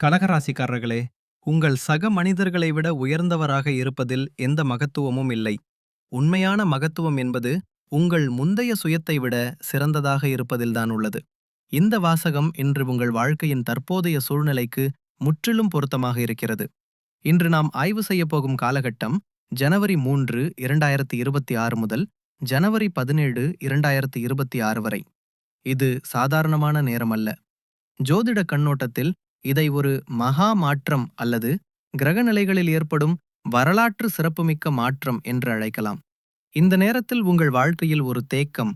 கடகராசிக்காரர்களே உங்கள் சக மனிதர்களை விட உயர்ந்தவராக இருப்பதில் எந்த மகத்துவமும் இல்லை. உண்மையான மகத்துவம் என்பது உங்கள் முந்தைய சுயத்தை விட சிறந்ததாக இருப்பதில்தான் உள்ளது. இந்த வாசகம் இன்று உங்கள் வாழ்க்கையின் தற்போதைய சூழ்நிலைக்கு முற்றிலும் பொருத்தமாக இருக்கிறது. இன்று நாம் ஆய்வு செய்யப் போகும் காலகட்டம் ஜனவரி மூன்று இரண்டாயிரத்தி இருபத்தி ஆறு முதல் ஜனவரி பதினேழு இரண்டாயிரத்தி இருபத்தி ஆறு வரை. இது சாதாரணமான நேரமல்ல ஜோதிட கண்ணோட்டத்தில் இதை ஒரு மகா மாற்றம் அல்லது கிரகநிலைகளில் ஏற்படும் வரலாற்று சிறப்புமிக்க மாற்றம் என்று அழைக்கலாம். இந்த நேரத்தில் உங்கள் வாழ்க்கையில் ஒரு தேக்கம்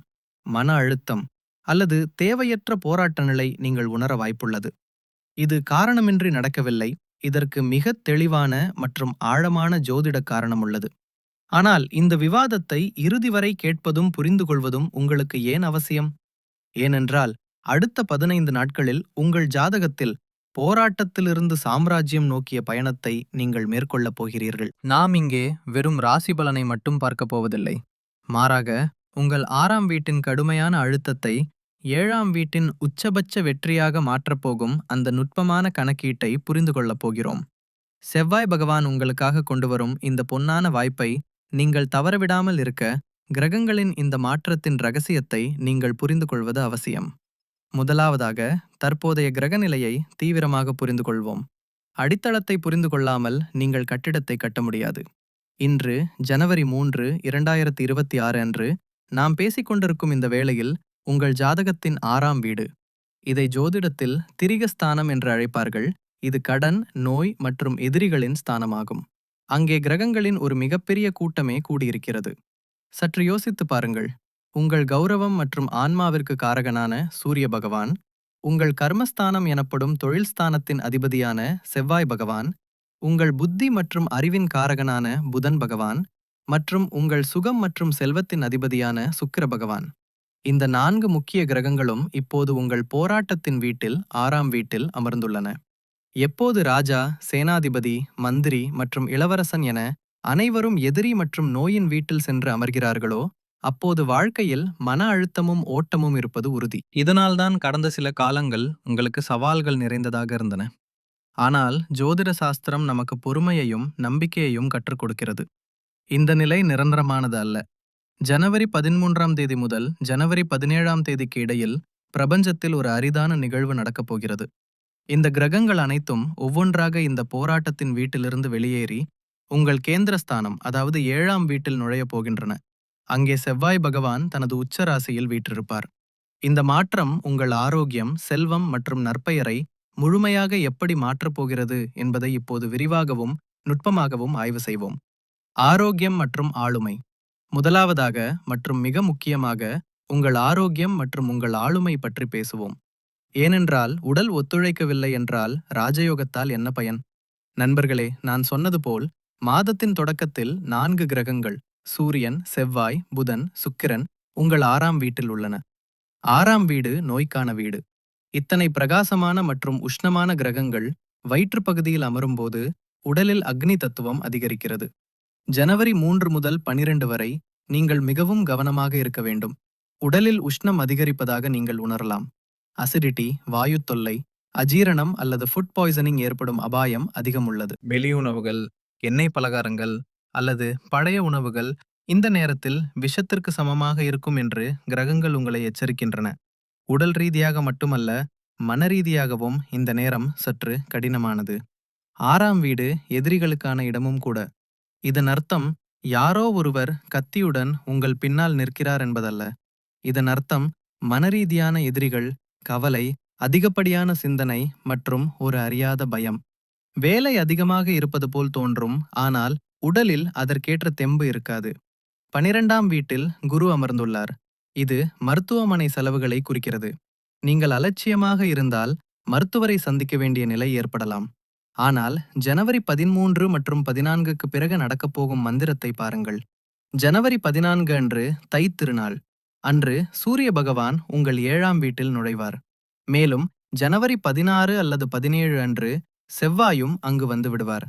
மன அழுத்தம் அல்லது தேவையற்ற போராட்ட நிலை நீங்கள் உணர வாய்ப்புள்ளது. இது காரணமின்றி நடக்கவில்லை இதற்கு மிகத் தெளிவான மற்றும் ஆழமான ஜோதிட காரணம் உள்ளது. ஆனால் இந்த விவாதத்தை இறுதி வரை கேட்பதும் புரிந்து கொள்வதும் உங்களுக்கு ஏன் அவசியம்? ஏனென்றால் அடுத்த பதினைந்து நாட்களில் உங்கள் ஜாதகத்தில் போராட்டத்திலிருந்து சாம்ராஜ்யம் நோக்கிய பயணத்தை நீங்கள் மேற்கொள்ளப் போகிறீர்கள். நாம் இங்கே வெறும் ராசி பலனை மட்டும் பார்க்கப் போவதில்லை. மாறாக உங்கள் ஆறாம் வீட்டின் கடுமையான அழுத்தத்தை ஏழாம் வீட்டின் உச்சபட்ச வெற்றியாக மாற்றப்போகும் அந்த நுட்பமான கணக்கீட்டை புரிந்து கொள்ளப் போகிறோம். செவ்வாய் பகவான் உங்களுக்காக கொண்டு வரும் இந்த பொன்னான வாய்ப்பை நீங்கள் தவறவிடாமல் இருக்க கிரகங்களின் இந்த மாற்றத்தின் ரகசியத்தை நீங்கள் புரிந்து கொள்வது அவசியம். முதலாவதாக தற்போதைய கிரகநிலையை தீவிரமாக புரிந்து கொள்வோம் அடித்தளத்தை புரிந்து கொள்ளாமல் நீங்கள் கட்டிடத்தை கட்ட முடியாது. இன்று ஜனவரி மூன்று இரண்டாயிரத்தி இருபத்தி ஆறு அன்று நாம் பேசிக்கொண்டிருக்கும் இந்த வேளையில் உங்கள் ஜாதகத்தின் ஆறாம் வீடு. இதை ஜோதிடத்தில் திரிகஸ்தானம் என்று அழைப்பார்கள். இது கடன் நோய் மற்றும் எதிரிகளின் ஸ்தானமாகும். அங்கே கிரகங்களின் ஒரு மிகப்பெரிய கூட்டமே கூடியிருக்கிறது. சற்று யோசித்து பாருங்கள். உங்கள் கௌரவம் மற்றும் ஆன்மாவிற்கு காரகனான சூரிய பகவான் உங்கள் கர்மஸ்தானம் எனப்படும் தொழில் ஸ்தானத்தின் அதிபதியான செவ்வாய் பகவான் உங்கள் புத்தி மற்றும் அறிவின் காரகனான புதன் பகவான் மற்றும் உங்கள் சுகம் மற்றும் செல்வத்தின் அதிபதியான சுக்கிர பகவான். இந்த நான்கு முக்கிய கிரகங்களும் இப்போது உங்கள் போராட்டத்தின் வீட்டில் ஆறாம் வீட்டில் அமர்ந்துள்ளன. எப்போது ராஜா சேனாதிபதி மந்திரி மற்றும் இளவரசன் என அனைவரும் எதிரி மற்றும் நோயின் வீட்டில் சென்று அமர்கிறார்களோ அப்போது வாழ்க்கையில் மன அழுத்தமும் ஓட்டமும் இருப்பது உறுதி. இதனால்தான் கடந்த சில காலங்கள் உங்களுக்கு சவால்கள் நிறைந்ததாக இருந்தன. ஆனால் ஜோதிட சாஸ்திரம் நமக்கு பொறுமையையும் நம்பிக்கையையும் கற்றுக் கொடுக்கிறது. இந்த நிலை நிரந்தரமானது அல்ல. ஜனவரி பதிமூன்றாம் தேதி முதல் ஜனவரி பதினேழாம் தேதிக்கு இடையில் பிரபஞ்சத்தில் ஒரு அரிதான நிகழ்வு நடக்கப் போகிறது. இந்த கிரகங்கள் அனைத்தும் ஒவ்வொன்றாக இந்த போராட்டத்தின் வீட்டிலிருந்து வெளியேறி உங்கள் கேந்திரஸ்தானம் அதாவது ஏழாம் வீட்டில் நுழையப் போகின்றன. அங்கே செவ்வாய் பகவான் தனது உச்ச ராசியில் வீற்றிருப்பார். இந்த மாற்றம் உங்கள் ஆரோக்கியம் செல்வம் மற்றும் நற்பெயரை முழுமையாக எப்படி மாற்றப் போகிறது என்பதை இப்போது விரிவாகவும் நுட்பமாகவும் ஆய்வு செய்வோம். ஆரோக்கியம் மற்றும் ஆளுமை. முதலாவதாக மற்றும் மிக முக்கியமாக உங்கள் ஆரோக்கியம் மற்றும் உங்கள் ஆளுமை பற்றி பேசுவோம். ஏனென்றால் உடல் ஒத்துழைக்கவில்லை என்றால் ராஜயோகத்தால் என்ன பயன்? நண்பர்களே நான் சொன்னது போல் மாதத்தின் தொடக்கத்தில் நான்கு கிரகங்கள் சூரியன் செவ்வாய் புதன் சுக்கிரன் உங்கள் ஆறாம் வீட்டில் உள்ளன. ஆறாம் வீடு நோய்க்கான வீடு. இத்தனை பிரகாசமான மற்றும் உஷ்ணமான கிரகங்கள் வயிற்று பகுதியில் அமரும்போது உடலில் அக்னி தத்துவம் அதிகரிக்கிறது. ஜனவரி மூன்று முதல் பனிரெண்டு வரை நீங்கள் மிகவும் கவனமாக இருக்க வேண்டும். உடலில் உஷ்ணம் அதிகரிப்பதாக நீங்கள் உணரலாம். அசிடிட்டி வாயு தொல்லை அஜீரணம் அல்லது ஃபுட் பாய்சனிங் ஏற்படும் அபாயம் அதிகம் உள்ளது. வெளியுணவுகள் எண்ணெய் பலகாரங்கள் அல்லது பழைய உணவுகள் இந்த நேரத்தில் விஷத்திற்கு சமமாக இருக்கும் என்று கிரகங்கள் உங்களை எச்சரிக்கின்றன. உடல் ரீதியாக மட்டுமல்ல மனரீதியாகவும் இந்த நேரம் சற்று கடினமானது. ஆறாம் வீடு எதிரிகளுக்கான இடமும் கூட. இதன் அர்த்தம் யாரோ ஒருவர் கத்தியுடன் உங்கள் பின்னால் நிற்கிறார் என்பதல்ல. இதன் அர்த்தம் மனரீதியான எதிரிகள் கவலை அதிகப்படியான சிந்தனை மற்றும் ஒரு அறியாத பயம். வேலை அதிகமாக இருப்பது போல் தோன்றும் ஆனால் உடலில் அதற்கேற்ற தெம்பு இருக்காது. பனிரெண்டாம் வீட்டில் குரு அமர்ந்துள்ளார். இது மருத்துவமனை செலவுகளை குறிக்கிறது. நீங்கள் அலட்சியமாக இருந்தால் மருத்துவரை சந்திக்க வேண்டிய நிலை ஏற்படலாம். ஆனால் ஜனவரி பதிமூன்று மற்றும் பதினான்குக்கு பிறகு நடக்கப் போகும் மந்திரத்தை பாருங்கள். ஜனவரி பதினான்கு அன்று தை திருநாள். அன்று சூரிய பகவான் உங்கள் ஏழாம் வீட்டில் நுழைவார். மேலும் ஜனவரி பதினாறு அல்லது பதினேழு அன்று செவ்வாயும் அங்கு வந்து விடுவார்.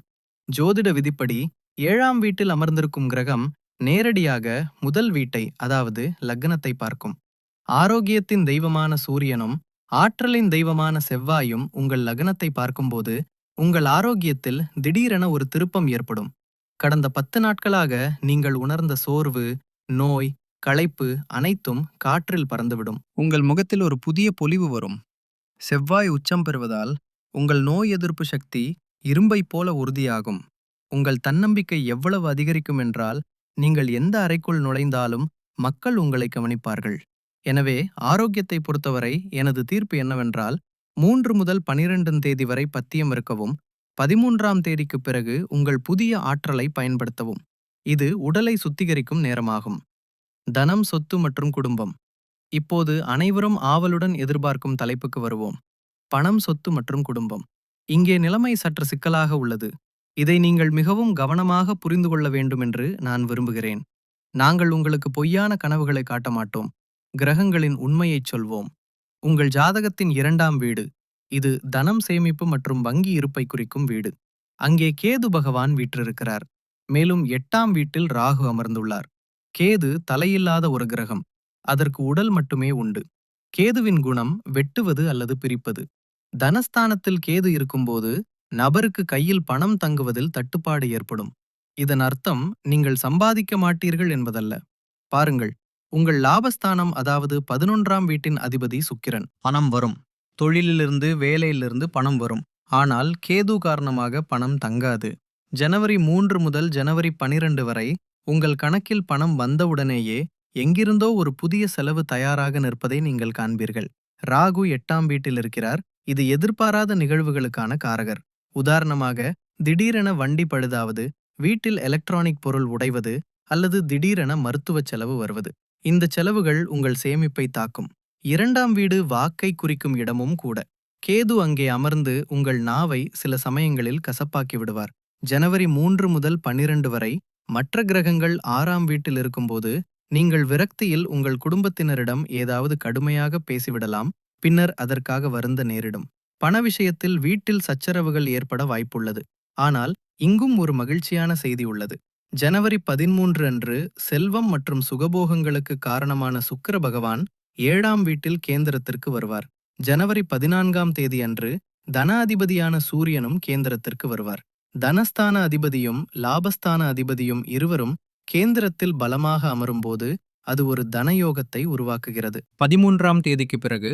ஜோதிட விதிப்படி ஏழாம் வீட்டில் அமர்ந்திருக்கும் கிரகம் நேரடியாக முதல் வீட்டை அதாவது லக்னத்தை பார்க்கும். ஆரோக்கியத்தின் தெய்வமான சூரியனும் ஆற்றலின் தெய்வமான செவ்வாயும் உங்கள் லக்னத்தை பார்க்கும்போது உங்கள் ஆரோக்கியத்தில் திடீரென ஒரு திருப்பம் ஏற்படும். கடந்த பத்து நாட்களாக நீங்கள் உணர்ந்த சோர்வு நோய் களைப்பு அனைத்தும் காற்றில் பறந்துவிடும். உங்கள் முகத்தில் ஒரு புதிய பொலிவு வரும். செவ்வாய் உச்சம் பெறுவதால் உங்கள் நோய் எதிர்ப்பு சக்தி இரும்பைப் போல உறுதியாகும். உங்கள் தன்னம்பிக்கை எவ்வளவு அதிகரிக்கும் என்றால் நீங்கள் எந்த அறைக்குள் நுழைந்தாலும் மக்கள் உங்களை கவனிப்பார்கள். எனவே ஆரோக்கியத்தை பொறுத்தவரை எனது தீர்ப்பு என்னவென்றால் மூன்று முதல் பனிரெண்டாம் தேதி வரை பத்தியம் இருக்கவும் பதிமூன்றாம் தேதிக்குப் பிறகு உங்கள் புதிய ஆற்றலை பயன்படுத்தவும். இது உடலை சுத்திகரிக்கும் நேரமாகும். தனம் சொத்து மற்றும் குடும்பம். இப்போது அனைவரும் ஆவலுடன் எதிர்பார்க்கும் தலைப்புக்கு வருவோம். பணம் சொத்து மற்றும் குடும்பம். இங்கே நிலைமை சற்று சிக்கலாக உள்ளது. இதை நீங்கள் மிகவும் கவனமாக புரிந்து கொள்ள வேண்டும் என்று நான் விரும்புகிறேன். நாங்கள் உங்களுக்கு பொய்யான கனவுகளை காட்ட மாட்டோம் கிரகங்களின் உண்மையைச் சொல்வோம். உங்கள் ஜாதகத்தின் இரண்டாம் வீடு. இது தனம் சேமிப்பு மற்றும் வங்கி இருப்பை குறிக்கும் வீடு. அங்கே கேது பகவான் வீற்றிருக்கிறார். மேலும் எட்டாம் வீட்டில் ராகு அமர்ந்துள்ளார். கேது தலையில்லாத ஒரு கிரகம். அதற்கு உடல் மட்டுமே உண்டு. கேதுவின் குணம் வெட்டுவது அல்லது பிரிப்பது. தனஸ்தானத்தில் கேது இருக்கும்போது நபருக்கு கையில் பணம் தங்குவதில் தட்டுப்பாடு ஏற்படும். இதன் அர்த்தம் நீங்கள் சம்பாதிக்க மாட்டீர்கள் என்பதல்ல. பாருங்கள் உங்கள் லாபஸ்தானம் அதாவது பதினொன்றாம் வீட்டின் அதிபதி சுக்கிரன். பணம் வரும். தொழிலிலிருந்து வேலையிலிருந்து பணம் வரும். ஆனால் கேது காரணமாக பணம் தங்காது. ஜனவரி மூன்று முதல் ஜனவரி பனிரெண்டு வரை உங்கள் கணக்கில் பணம் வந்தவுடனேயே எங்கிருந்தோ ஒரு புதிய செலவு தயாராக நிற்பதை நீங்கள் காண்பீர்கள். ராகு எட்டாம் வீட்டில் இருக்கிறார். இது எதிர்பாராத நிகழ்வுகளுக்கான காரகர். உதாரணமாக திடீரென வண்டி பழுதாவது வீட்டில் எலக்ட்ரானிக் பொருள் உடைவது அல்லது திடீரென மருத்துவ செலவு வருவது. இந்த செலவுகள் உங்கள் சேமிப்பை தாக்கும். இரண்டாம் வீடு வாக்கை குறிக்கும் இடமும் கூட. கேது அங்கே அமர்ந்து உங்கள் நாவை சில சமயங்களில் கசப்பாக்கி விடுவார். ஜனவரி மூன்று முதல் பன்னிரண்டு வரை மற்ற கிரகங்கள் ஆறாம் வீட்டில் இருக்கும்போது நீங்கள் விரக்தியில் உங்கள் குடும்பத்தினரிடம் ஏதாவது கடுமையாக பேசிவிடலாம் பின்னர் அதற்காக வருந்த நேரிடும். பண விஷயத்தில் வீட்டில் சச்சரவுகள் ஏற்பட வாய்ப்புள்ளது. ஆனால் இங்கும் ஒரு மகிழ்ச்சியான செய்தி உள்ளது. ஜனவரி பதிமூன்று அன்று செல்வம் மற்றும் சுகபோகங்களுக்கு காரணமான சுக்கர பகவான் ஏழாம் வீட்டில் கேந்திரத்திற்கு வருவார். ஜனவரி பதினான்காம் தேதி அன்று தன அதிபதியான சூரியனும் கேந்திரத்திற்கு வருவார். தனஸ்தான அதிபதியும் லாபஸ்தான அதிபதியும் இருவரும் கேந்திரத்தில் பலமாக அமரும்போது அது ஒரு தனயோகத்தை உருவாக்குகிறது. பதிமூன்றாம் தேதிக்கு பிறகு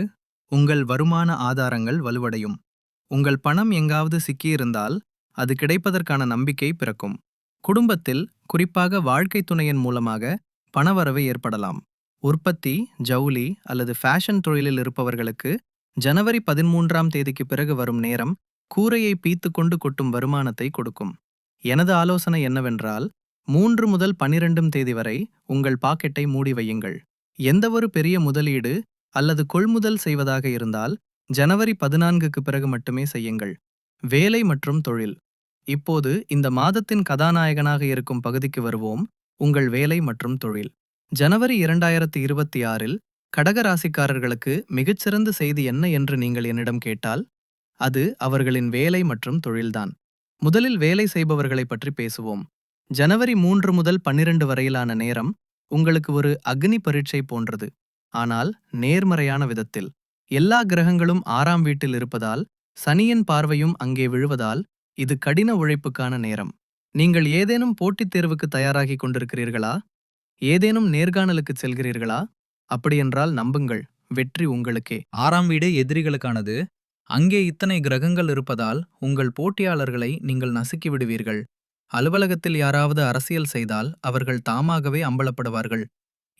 உங்கள் வருமான ஆதாரங்கள் வலுவடையும். உங்கள் பணம் எங்காவது சிக்கியிருந்தால் அது கிடைப்பதற்கான நம்பிக்கை பிறக்கும். குடும்பத்தில் குறிப்பாக வாழ்க்கை துணையின் மூலமாக பணவரவு ஏற்படலாம். உற்பத்தி ஜவுளி அல்லது ஃபேஷன் தொழிலில் இருப்பவர்களுக்கு ஜனவரி பதிமூன்றாம் தேதிக்கு பிறகு வரும் நேரம் கூரையை பீத்து கொண்டு கொட்டும் வருமானத்தை கொடுக்கும். எனது ஆலோசனை என்னவென்றால் மூன்று முதல் பனிரெண்டும் தேதி வரை உங்கள் பாக்கெட்டை மூடி வையுங்கள். எந்தவொரு பெரிய முதலீடு அல்லது கொள்முதல் செய்வதாக இருந்தால் ஜனவரி பதினான்குக்கு பிறகு மட்டுமே செய்யுங்கள். வேலை மற்றும் தொழில். இப்போது இந்த மாதத்தின் கதாநாயகனாக இருக்கும் பகுதிக்கு வருவோம். உங்கள் வேலை மற்றும் தொழில். ஜனவரி இரண்டாயிரத்தி இருபத்தி ஆறில் கடக ராசிக்காரர்களுக்கு மிகச்சிறந்த செய்தி என்ன என்று நீங்கள் என்னிடம் கேட்டால் அது அவர்களின் வேலை மற்றும் தொழில்தான். முதலில் வேலை செய்பவர்களை பற்றி பேசுவோம். ஜனவரி மூன்று முதல் பன்னிரண்டு வரையிலான நேரம் உங்களுக்கு ஒரு அக்னி பரீட்சை போன்றது. ஆனால் நேர்மறையான விதத்தில். எல்லா கிரகங்களும் ஆறாம் வீட்டில் இருப்பதால் சனியின் பார்வையும் அங்கே விழுவதால் இது கடின உழைப்புக்கான நேரம். நீங்கள் ஏதேனும் போட்டித் தேர்வுக்கு தயாராகிக் கொண்டிருக்கிறீர்களா? ஏதேனும் நேர்காணலுக்குச் செல்கிறீர்களா? அப்படியென்றால் நம்புங்கள் வெற்றி உங்களுக்கே. ஆறாம் வீடு எதிரிகளுக்கானது. அங்கே இத்தனை கிரகங்கள் இருப்பதால் உங்கள் போட்டியாளர்களை நீங்கள் நசுக்கி விடுவீர்கள். அலுவலகத்தில் யாராவது அரசியல் செய்தால் அவர்கள் தாமாகவே அம்பலப்படுவார்கள்.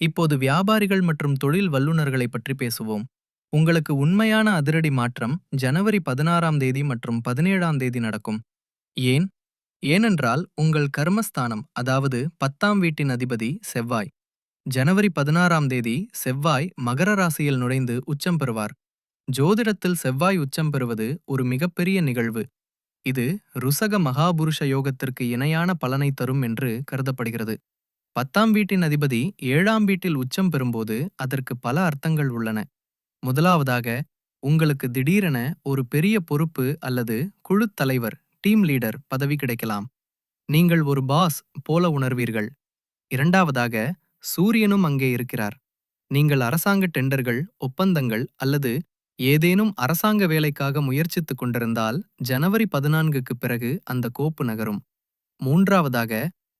இப்போது வியாபாரிகள் மற்றும் தொழில் வல்லுநர்களை பற்றி பேசுவோம். உங்களுக்கு உண்மையான அதிரடி மாற்றம் ஜனவரி பதினாறாம் தேதி மற்றும் பதினேழாம் தேதி நடக்கும். ஏன்? ஏனென்றால் உங்கள் கர்மஸ்தானம் அதாவது பத்தாம் வீட்டின் அதிபதி செவ்வாய். ஜனவரி பதினாறாம் தேதி செவ்வாய் மகர ராசியில் நுழைந்து உச்சம் பெறுவார். ஜோதிடத்தில் செவ்வாய் உச்சம் பெறுவது ஒரு மிகப்பெரிய நிகழ்வு. இது ருசக மகாபுருஷ யோகத்திற்கு இணையான பலனை தரும் என்று கருதப்படுகிறது. பத்தாம் வீட்டின் அதிபதி ஏழாம் வீட்டில் உச்சம் பெறும்போது அதற்கு பல அர்த்தங்கள் உள்ளன. முதலாவதாக உங்களுக்கு திடீரென ஒரு பெரிய பொறுப்பு அல்லது குழுத் தலைவர் டீம் லீடர் பதவி கிடைக்கலாம். நீங்கள் ஒரு பாஸ் போல உணர்வீர்கள். இரண்டாவதாக சூரியனும் அங்கே இருக்கிறார். நீங்கள் அரசாங்க டெண்டர்கள் ஒப்பந்தங்கள் அல்லது ஏதேனும் அரசாங்க வேலைக்காக முயற்சித்துக் கொண்டிருந்தால் ஜனவரி பதினான்குக்கு பிறகு அந்த கோப்பு நகரும். மூன்றாவதாக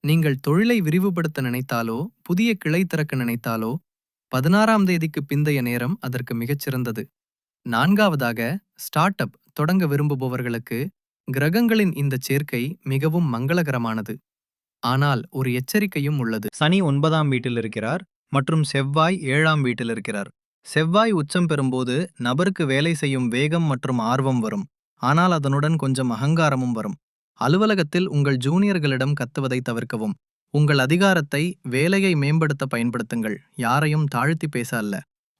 நீங்கள் தொழிலை விரிவுபடுத்த நினைத்தாலோ புதிய கிளை திறக்க நினைத்தாலோ பதினாறாம் தேதிக்கு பிந்தைய நேரம் அதற்கு மிகச்சிறந்தது நான்காவதாக ஸ்டார்ட் அப் தொடங்க விரும்புபவர்களுக்கு கிரகங்களின் இந்த சேர்க்கை மிகவும் மங்களகரமானது. ஆனால் ஒரு எச்சரிக்கையும் உள்ளது. சனி ஒன்பதாம் வீட்டில் இருக்கிறார் மற்றும் செவ்வாய் ஏழாம் வீட்டில் இருக்கிறார். செவ்வாய் உச்சம் பெறும்போது நபருக்கு வேலை செய்யும் வேகம் மற்றும் ஆர்வம் வரும். ஆனால் அதனுடன் கொஞ்சம் அகங்காரமும் வரும். அலுவலகத்தில் உங்கள் ஜூனியர்களிடம் கத்துவதை தவிர்க்கவும். உங்கள் அதிகாரத்தை வேலையை மேம்படுத்த பயன்படுத்துங்கள். யாரையும் தாழ்த்தி பேச அல்ல.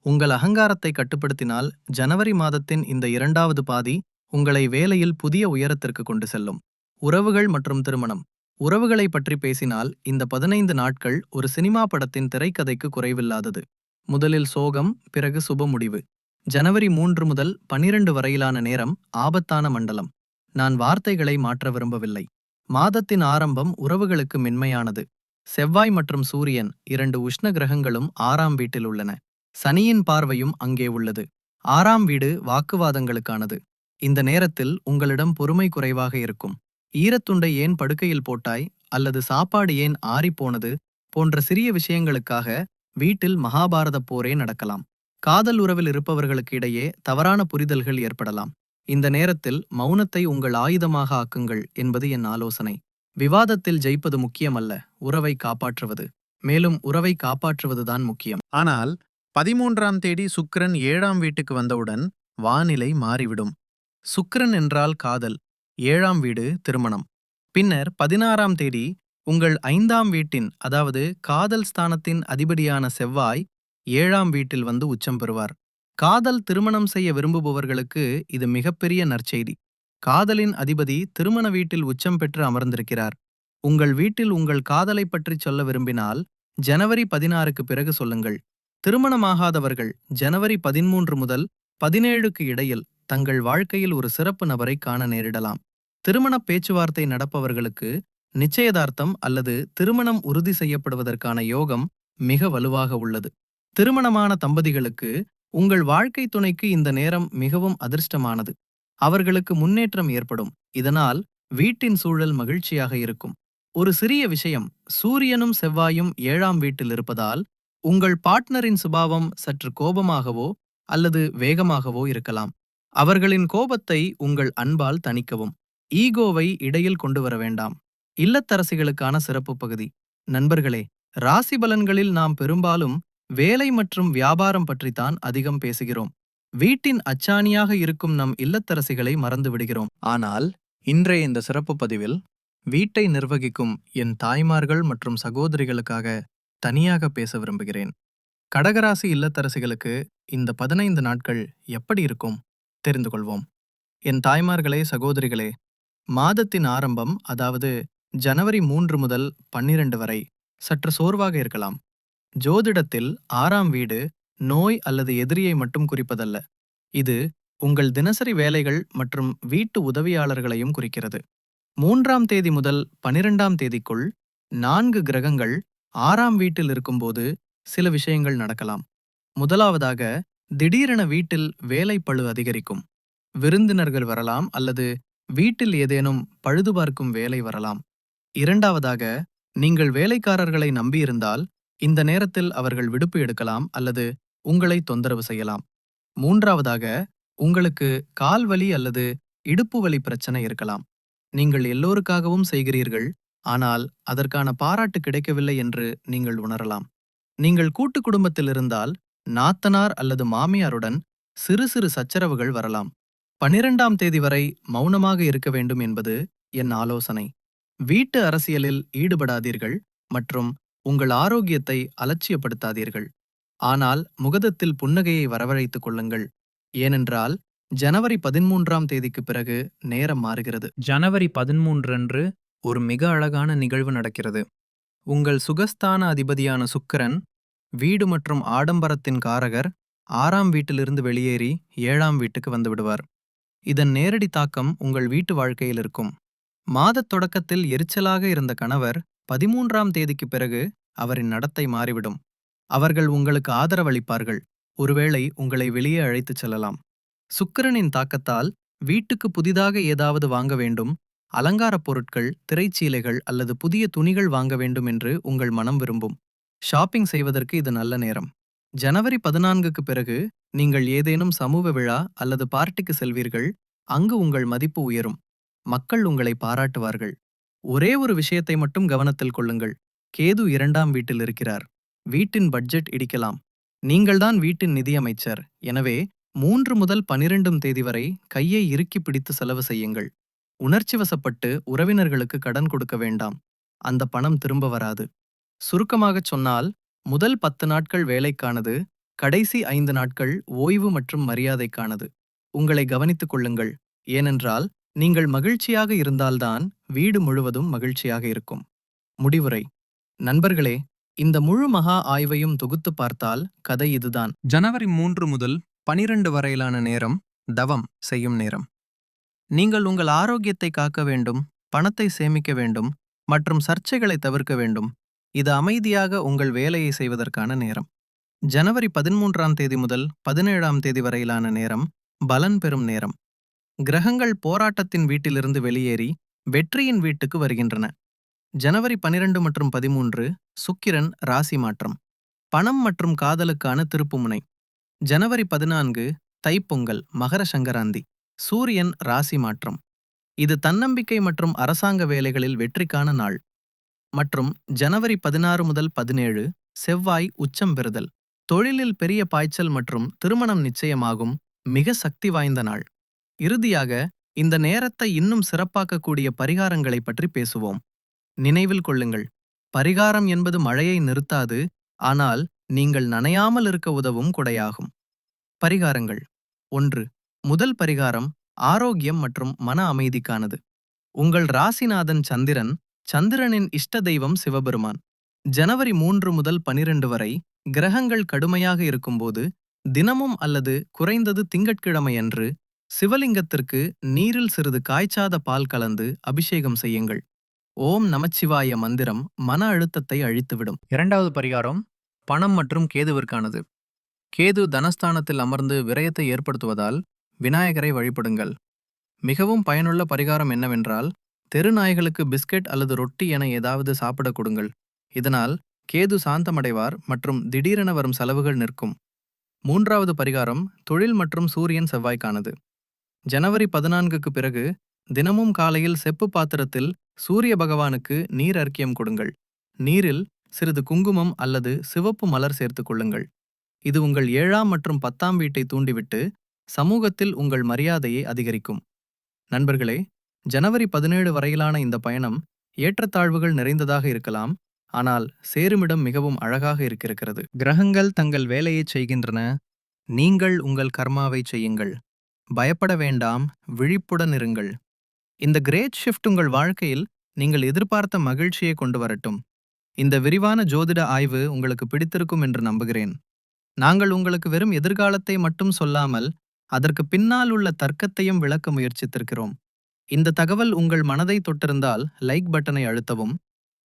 உங்கள் அகங்காரத்தை கட்டுப்படுத்தினால் ஜனவரி மாதத்தின் இந்த இரண்டாவது பாதி உங்களை வேலையில் புதிய உயரத்திற்கு கொண்டு செல்லும். உறவுகள் மற்றும் திருமணம். உறவுகளை பற்றி பேசினால் இந்த பதினைந்து நாட்கள் ஒரு சினிமா படத்தின் திரைக்கதைக்கு குறைவில்லாதது. முதலில் சோகம் பிறகு சுப முடிவு. ஜனவரி மூன்று முதல் பனிரெண்டு வரையிலான நேரம் ஆபத்தான மண்டலம். நான் வார்த்தைகளை மாற்ற விரும்பவில்லை. மாதத்தின் ஆரம்பம் உறவுகளுக்கு மென்மையானது. செவ்வாய் மற்றும் சூரியன் இரண்டு உஷ்ண கிரகங்களும் ஆறாம் வீட்டில் உள்ளன. சனியின் பார்வையும் அங்கே உள்ளது. ஆறாம் வீடு வாக்குவாதங்களுக்கானது. இந்த நேரத்தில் உங்களிடம் பொறுமை குறைவாக இருக்கும். ஈரத்துண்டை ஏன் படுக்கையில் போட்டாய்? அல்லது சாப்பாடு ஏன் ஆறிப்போனது போன்ற சிறிய விஷயங்களுக்காக வீட்டில் மகாபாரத போரே நடக்கலாம். காதல் உறவில் இருப்பவர்களுக்கு இடையே தவறான புரிதல்கள் ஏற்படலாம். இந்த நேரத்தில் மௌனத்தை உங்கள் ஆயுதமாக ஆக்குங்கள் என்பது என் ஆலோசனை. விவாதத்தில் ஜெயிப்பது முக்கியமல்ல உறவை காப்பாற்றுவது. மேலும் உறவை காப்பாற்றுவதுதான் முக்கியம். ஆனால் பதிமூன்றாம் தேதி சுக்கிரன் ஏழாம் வீட்டுக்கு வந்தவுடன் வானிலை மாறிவிடும். சுக்கிரன் என்றால் காதல் ஏழாம் வீடு திருமணம். பின்னர் பதினாறாம் தேதி உங்கள் ஐந்தாம் வீட்டின் அதாவது காதல் ஸ்தானத்தின் அதிபதியான செவ்வாய் ஏழாம் வீட்டில் வந்து உச்சம் பெறுவார். காதல் திருமணம் செய்ய விரும்புபவர்களுக்கு இது மிகப்பெரிய நற்செய்தி. காதலின் அதிபதி திருமண வீட்டில் உச்சம் பெற்று அமர்ந்திருக்கிறார். உங்கள் வீட்டில் உங்கள் காதலை பற்றி சொல்ல விரும்பினால் ஜனவரி பதினாறுக்கு பிறகு சொல்லுங்கள். திருமணமாகாதவர்கள் ஜனவரி பதிமூன்று முதல் பதினேழுக்கு இடையில் தங்கள் வாழ்க்கையில் ஒரு சிறப்பு நபரை காண நேரிடலாம். திருமணப் பேச்சுவார்த்தை நடப்பவர்களுக்கு நிச்சயதார்த்தம் அல்லது திருமணம் உறுதி செய்யப்படுவதற்கான யோகம் மிக வலுவாக உள்ளது. திருமணமான தம்பதிகளுக்கு உங்கள் வாழ்க்கை துணைக்கு இந்த நேரம் மிகவும் அதிர்ஷ்டமானது. அவர்களுக்கு முன்னேற்றம் ஏற்படும். இதனால் வீட்டின் சூழல் மகிழ்ச்சியாக இருக்கும். ஒரு சிறிய விஷயம் சூரியனும் செவ்வாயும் ஏழாம் வீட்டில் இருப்பதால் உங்கள் பார்ட்னரின் சுபாவம் சற்று கோபமாகவோ அல்லது வேகமாகவோ இருக்கலாம். அவர்களின் கோபத்தை உங்கள் அன்பால் தணிக்கவும். ஈகோவை இடையில் கொண்டு வர வேண்டாம். இல்லத்தரசிகளுக்கான சிறப்பு பகுதி. நண்பர்களே ராசி பலன்களில் நாம் பெரும்பாலும் வேலை மற்றும் வியாபாரம் பற்றித்தான் அதிகம் பேசுகிறோம். வீட்டின் அச்சாணியாக இருக்கும் நம் இல்லத்தரசிகளை மறந்து விடுகிறோம். ஆனால் இன்றைய இந்த சிறப்பு பதிவில் வீட்டை நிர்வகிக்கும் என் தாய்மார்கள் மற்றும் சகோதரிகளுக்காக தனியாக பேச விரும்புகிறேன். கடகராசி இல்லத்தரசிகளுக்கு இந்த பதினைந்து நாட்கள் எப்படி இருக்கும்? தெரிந்து கொள்வோம். என் தாய்மார்களே சகோதரிகளே மாதத்தின் ஆரம்பம் அதாவது ஜனவரி மூன்று முதல் பன்னிரண்டு வரை சற்று சோர்வாக இருக்கலாம். ஜோதிடத்தில் ஆறாம் வீடு நோய் அல்லது எதிரியை மட்டும் குறிப்பதல்ல. இது உங்கள் தினசரி வேலைகள் மற்றும் வீட்டு உதவியாளர்களையும் குறிக்கிறது. மூன்றாம் தேதி முதல் பனிரெண்டாம் தேதிக்குள் நான்கு கிரகங்கள் ஆறாம் வீட்டில் இருக்கும்போது சில விஷயங்கள் நடக்கலாம். முதலாவதாக திடீரென வீட்டில் வேலைப்பளு அதிகரிக்கும். விருந்தினர்கள் வரலாம் அல்லது வீட்டில் ஏதேனும் பழுது பார்க்கும் வேலை வரலாம். இரண்டாவதாக நீங்கள் வேலைக்காரர்களை நம்பியிருந்தால் இந்த நேரத்தில் அவர்கள் விடுப்பு எடுக்கலாம் அல்லது உங்களை தொந்தரவு செய்யலாம். மூன்றாவதாக உங்களுக்கு கால் வலி அல்லது இடுப்பு வலி பிரச்சனை இருக்கலாம். நீங்கள் எல்லோருக்காகவும் செய்கிறீர்கள் ஆனால் அதற்கான பாராட்டு கிடைக்கவில்லை என்று நீங்கள் உணரலாம். நீங்கள் கூட்டு குடும்பத்தில் இருந்தால் நாத்தனார் அல்லது மாமியாருடன் சிறு சிறு சச்சரவுகள் வரலாம். பனிரெண்டாம் தேதி வரை மௌனமாக இருக்க வேண்டும் என்பது என் ஆலோசனை. வீட்டு அரசியலில் ஈடுபடாதீர்கள் மற்றும் உங்கள் ஆரோக்கியத்தை அலட்சியப்படுத்தாதீர்கள். ஆனால் முகதத்தில் புன்னகையை வரவழைத்துக் கொள்ளுங்கள். ஏனென்றால் ஜனவரி பதிமூன்றாம் தேதிக்கு பிறகு நேரம் மாறுகிறது. ஜனவரி பதிமூன்று அன்று ஒரு மிக அழகான நிகழ்வு நடக்கிறது. உங்கள் சுகஸ்தான அதிபதியான சுக்கிரன் வீடு மற்றும் ஆடம்பரத்தின் காரகர் ஆறாம் வீட்டிலிருந்து வெளியேறி ஏழாம் வீட்டுக்கு வந்துவிடுவார் இதன் நேரடி தாக்கம் உங்கள் வீட்டு வாழ்க்கையில் இருக்கும். மாதத் தொடக்கத்தில் எரிச்சலாக இருந்த கணவர் பதிமூன்றாம் தேதிக்கு பிறகு அவரின் நடத்தை மாறிவிடும். அவர்கள் உங்களுக்கு ஆதரவளிப்பார்கள். ஒருவேளை உங்களை வெளியே அழைத்துச் செல்லலாம். சுக்கிரனின் தாக்கத்தால் வீட்டுக்கு புதிதாக ஏதாவது வாங்க வேண்டும். அலங்காரப் பொருட்கள் திரைச்சீலைகள் அல்லது புதிய துணிகள் வாங்க வேண்டும் என்று உங்கள் மனம் விரும்பும். ஷாப்பிங் செய்வதற்கு இது நல்ல நேரம். ஜனவரி பதினான்குக்கு பிறகு நீங்கள் ஏதேனும் சமூக விழா அல்லது பார்ட்டிக்கு செல்வீர்கள். அங்கு உங்கள் மதிப்பு உயரும். மக்கள் உங்களை பாராட்டுவார்கள். ஒரே ஒரு விஷயத்தை மட்டும் கவனத்தில் கொள்ளுங்கள். கேது இரண்டாம் வீட்டில் இருக்கிறார். வீட்டின் பட்ஜெட் இடிக்கலாம். நீங்கள்தான் வீட்டின் நிதியமைச்சர். எனவே மூன்று முதல் பனிரெண்டும் தேதி வரை கையை இறுக்கி பிடித்து செலவு செய்யுங்கள். உணர்ச்சிவசப்பட்டு உறவினர்களுக்கு கடன் கொடுக்க வேண்டாம். அந்த பணம் திரும்ப வராது. சுருக்கமாகச் சொன்னால் முதல் பத்து நாட்கள் வேலைக்கானது கடைசி ஐந்து நாட்கள் ஓய்வு மற்றும் மரியாதைக்கானது. உங்களை கவனித்துக் கொள்ளுங்கள். ஏனென்றால் நீங்கள் மகிழ்ச்சியாக இருந்தால்தான் வீடு முழுவதும் மகிழ்ச்சியாக இருக்கும். முடிவுரை. நண்பர்களே இந்த முழு மகா ஆய்வையும் தொகுத்து பார்த்தால் கதை இதுதான். ஜனவரி மூன்று முதல் பனிரெண்டு வரையிலான நேரம் தவம் செய்யும் நேரம். நீங்கள் உங்கள் ஆரோக்கியத்தை காக்க வேண்டும் பணத்தை சேமிக்க வேண்டும் மற்றும் சர்ச்சைகளை தவிர்க்க வேண்டும். இது அமைதியாக உங்கள் வேலையை செய்வதற்கான நேரம். ஜனவரி பதிமூன்றாம் தேதி முதல் பதினேழாம் தேதி வரையிலான நேரம் பலன் பெறும் நேரம். கிரகங்கள் போராட்டத்தின் வீட்டிலிருந்து வெளியேறி வெற்றியின் வீட்டுக்கு வருகின்றன. ஜனவரி பனிரெண்டு மற்றும் பதிமூன்று சுக்கிரன் ராசி மாற்றம். பணம் மற்றும் காதலுக்கான திருப்புமுனை. ஜனவரி பதினான்கு தைப்பொங்கல் மகர சங்கராந்தி சூரியன் ராசி மாற்றம். இது தன்னம்பிக்கை மற்றும் அரசாங்க வேலைகளில் வெற்றிக்கான நாள். மற்றும் ஜனவரி பதினாறு முதல் பதினேழு செவ்வாய் உச்சம் பெறுதல். தொழிலில் பெரிய பாய்ச்சல் மற்றும் திருமணம் நிச்சயமாகும் மிக சக்தி வாய்ந்த நாள். இறுதியாக இந்த நேரத்தை இன்னும் சிறப்பாக்கக்கூடிய பரிகாரங்களை பற்றி பேசுவோம். நினைவில் கொள்ளுங்கள். பரிகாரம் என்பது மழையை நிறுத்தாது ஆனால் நீங்கள் நனையாமல் இருக்க உதவும் கொடையாகும். பரிகாரங்கள். ஒன்று. முதல் பரிகாரம் ஆரோக்கியம் மற்றும் மன அமைதிக்கானது. உங்கள் ராசிநாதன் சந்திரன் சந்திரனின் இஷ்ட தெய்வம் சிவபெருமான். ஜனவரி மூன்று முதல் பனிரெண்டு வரை கிரகங்கள் கடுமையாக இருக்கும்போது தினமும் அல்லது குறைந்தது திங்கட்கிழமையன்று சிவலிங்கத்திற்கு நீரில் சிறிது காய்ச்சாத பால் கலந்து அபிஷேகம் செய்யுங்கள். ஓம் நமச்சிவாய மந்திரம் மன அழுத்தத்தை அழித்துவிடும். இரண்டாவது பரிகாரம் பணம் மற்றும் கேதுவிற்கானது. கேது தனஸ்தானத்தில் அமர்ந்து விரயத்தை ஏற்படுத்துவதால் விநாயகரை வழிபடுங்கள். மிகவும் பயனுள்ள பரிகாரம் என்னவென்றால் தெரு நாய்களுக்கு பிஸ்கெட் அல்லது ரொட்டி என ஏதாவது சாப்பிட கொடுங்கள். இதனால் கேது சாந்தமடைவார் மற்றும் திடீரென வரும் செலவுகள் நிற்கும். மூன்றாவது பரிகாரம் தொழில் மற்றும் சூரியன் செவ்வாய்க்கானது. ஜனவரி பதினான்குக்கு பிறகு தினமும் காலையில் செப்பு பாத்திரத்தில் சூரிய பகவானுக்கு நீர் அர்க்கியம் கொடுங்கள். நீரில் சிறிது குங்குமம் அல்லது சிவப்பு மலர் சேர்த்துக் கொள்ளுங்கள். இது உங்கள் ஏழாம் மற்றும் பத்தாம் வீட்டை தூண்டிவிட்டு சமூகத்தில் உங்கள் மரியாதையை அதிகரிக்கும். நண்பர்களே ஜனவரி பதினேழு வரையிலான இந்த பயணம் ஏற்றத்தாழ்வுகள் நிறைந்ததாக இருக்கலாம். ஆனால் சேருமிடம் மிகவும் அழகாக இருக்கிறது. கிரகங்கள் தங்கள் வேலையைச் செய்கின்றன. நீங்கள் உங்கள் கர்மாவை செய்யுங்கள். பயப்பட வேண்டாம் விழிப்புடன் இருங்கள். இந்த கிரேட் ஷிஃப்ட் உங்கள் வாழ்க்கையில் நீங்கள் எதிர்பார்த்த மகிழ்ச்சியை கொண்டு வரட்டும். இந்த விரிவான ஜோதிட ஆய்வு உங்களுக்கு பிடித்திருக்கும் என்று நம்புகிறேன். நாங்கள் உங்களுக்கு வெறும் எதிர்காலத்தை மட்டும் சொல்லாமல் அதற்கு பின்னால் உள்ள தர்க்கத்தையும் விளக்க முயற்சித்திருக்கிறோம். இந்த தகவல் உங்கள் மனதை தொட்டிருந்தால் லைக் பட்டனை அழுத்தவும்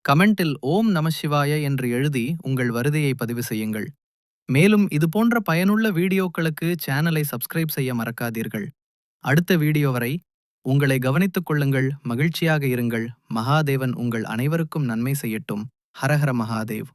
கமெண்டில் ஓம் நமசிவாய என்று எழுதி உங்கள் வருதையை பதிவு செய்யுங்கள். மேலும் இதுபோன்ற பயனுள்ள வீடியோக்களுக்கு சேனலை சப்ஸ்கிரைப் செய்ய மறக்காதீர்கள். அடுத்த வீடியோ வரை உங்களை கவனித்துக் கொள்ளுங்கள் மகிழ்ச்சியாக இருங்கள். மகாதேவன் உங்கள் அனைவருக்கும் நன்மை செய்யட்டும். ஹரஹர மகாதேவ்.